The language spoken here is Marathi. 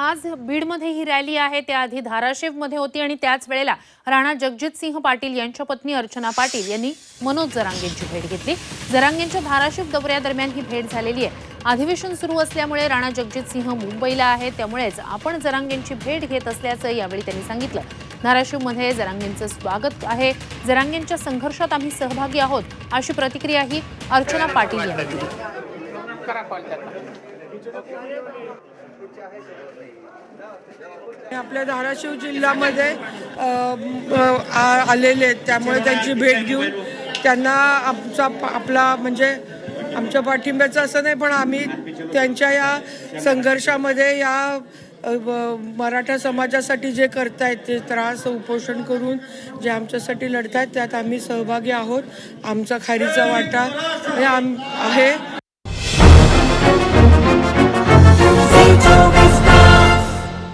आज बीडमध्ये ही रॅली आहे. त्याआधी धाराशिवमध्ये होती आणि त्याच वेळेला राणा जगजितसिंह पाटील यांच्या पत्नी अर्चना पाटील यांनी मनोज जरांगेंची भेट घेतली. जरांगेंच्या धाराशिव दौऱ्यादरम्यान ही भेट झालेली आहे. अधिवेशन सुरू असल्यामुळे राणा जगजितसिंह मुंबईला आहे त्यामुळेच आपण जरांगेंची भेट घेत असल्याचं यावेळी त्यांनी सांगितलं. धाराशिवमध्ये जरांगेंचं स्वागत आहे. जरांगेंच्या संघर्षात आम्ही सहभागी आहोत अशी प्रतिक्रियाही अर्चना पाटील यांनी दिली. आपल्या धाराशिव जिल्ह्यामध्ये आ- आलेले आहेत. त्यामुळे त्यांची भेट घेऊन त्यांना आमचा आपला म्हणजे आमच्या पाठिंब्याचं असं नाही पण आम्ही त्यांच्या या संघर्षामध्ये या व- मराठा समाजासाठी जे करतायत ते त्रास उपोषण करून जे आमच्यासाठी लढतायत त्यात आम्ही सहभागी आहोत. आमचा खारीचा वाटा हे आम आहे.